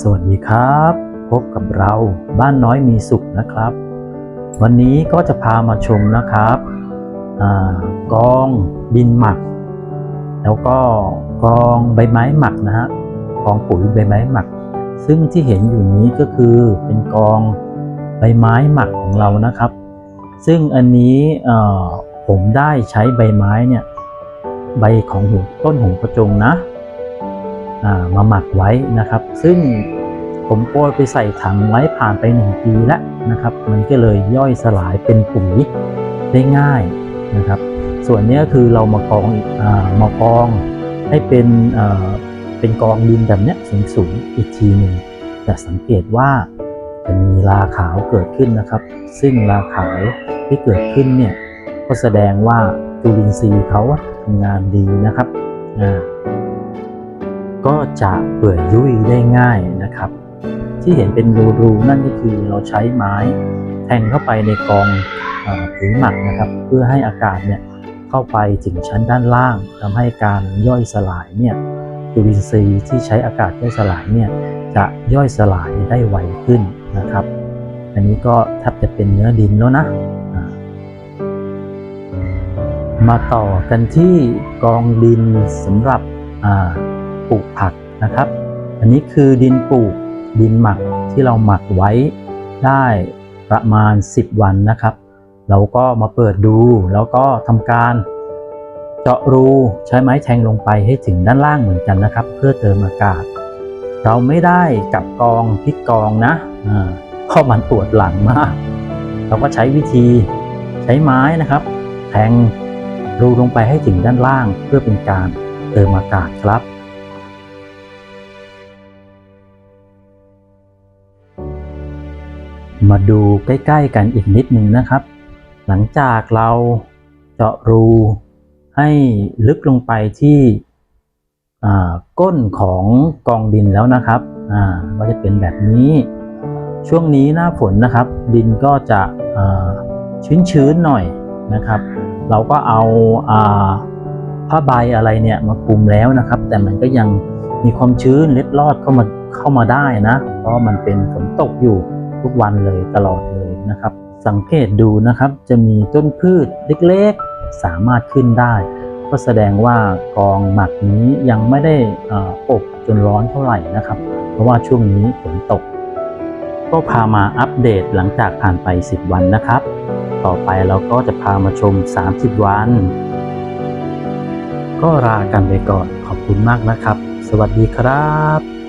สวัสดีครับ พบกับเราบ้านน้อยมีสุขนะครับ วันนี้ก็จะพามาชมนะครับอกองดินหมัก แล้วก็กองใบไม้หมักนะฮะกองปุ๋ยใบไม้หมัก ซึ่งที่เห็นอยู่นี้ก็คือเป็นกองใบไม้หมักของเรานะครับ ซึ่งอันนี้ผมได้ใช้ใบไม้เนี่ยใบของหูต้นหงกระจงนะ มาหมักไว้นะครับ ซึ่งผมโปรยไปใส่ถังไว้ผ่านไปหนึ่งปีแล้วนะครับ มันก็เลยย่อยสลายเป็นปุ๋ยได้ง่ายนะครับ ส่วนนี้คือเรามากองอีกอ่ามากองให้เป็นเอ่อเป็นกองดินแบบเนี้ยสูงสูงๆอีกทีหนึ่งจะสังเกตว่าจะมีราขาวเกิดขึ้นนะครับ ซึ่งราขาวที่เกิดขึ้นเนี่ยก็แสดงว่าจุลินทรีย์เขาทำงานดีนะครับอ่า ก็จะเปื่อยยุ่ยได้ง่ายนะครับ ที่เห็นเป็นรูๆนั่นก็คือเราใช้ไม้แทงเข้าไปในกองเออปุ๋ยหมักนะครับ เพื่อให้อากาศเนี่ยเข้าไปถึงชั้นด้านล่างทำให้การย่อยสลายเนี่ยจุลินทรีย์ที่ใช้อากาศย่อยสลายเนี่ยจะย่อยสลายได้ไวขึ้นนะครับ อันนี้ก็แทบจะเป็นเนื้อดินแล้วนะมาต่อกันที่กองดินสำหรับอ่า ปลูกผักนะครับ อันนี้คือดินปลูกดินหมักที่เราหมักไว้ได้ประมาณ 10 วันนะครับ เราก็มาเปิดดูแล้วก็ทำการเจาะรูใช้ไม้แทงลงไปให้ถึงด้านล่างเหมือนกันนะครับ เพื่อเติมอากาศ เราไม่ได้กลับกองพลิกกองนะอ่าเพราะมันปวดหลังมาก เราก็ใช้วิธีใช้ไม้นะครับ แทงรูลงไปให้ถึงด้านล่างเพื่อเป็นการเติมอากาศครับ มาดูใกล้ๆกันอีกนิดนึงนะครับ หลังจากเราเจาะรูให้ลึกลงไปที่ก้นของกองดินแล้วนะครับก็จะเป็นแบบนี้ ช่วงนี้หน้าฝนนะครับ ดินก็จะชื้นๆหน่อยนะครับ เราก็เอาอาผ้าใบอะไรเนี่ยมาคลุมแล้วนะครับ แต่มันก็ยังมีความชื้นเล็ดลอดเข้ามาเข้ามาได้นะ เพราะมันเป็นฝนตกอยู่ ทุกวันเลยตลอดเลยนะครับ สังเกตดูนะครับจะมีต้นพืชเล็กๆสามารถขึ้นได้ ก็แสดงว่ากองหมักนี้ยังไม่ได้เอ่ออบจนร้อนเท่าไหร่นะครับ เพราะว่าช่วงนี้ฝนตก ก็พามาอัปเดตหลังจากผ่านไป 10 วันนะครับ ต่อไปเราก็จะพามาชม 30 วัน ก็ลากันไปก่อนขอบคุณมากนะครับ สวัสดีครับ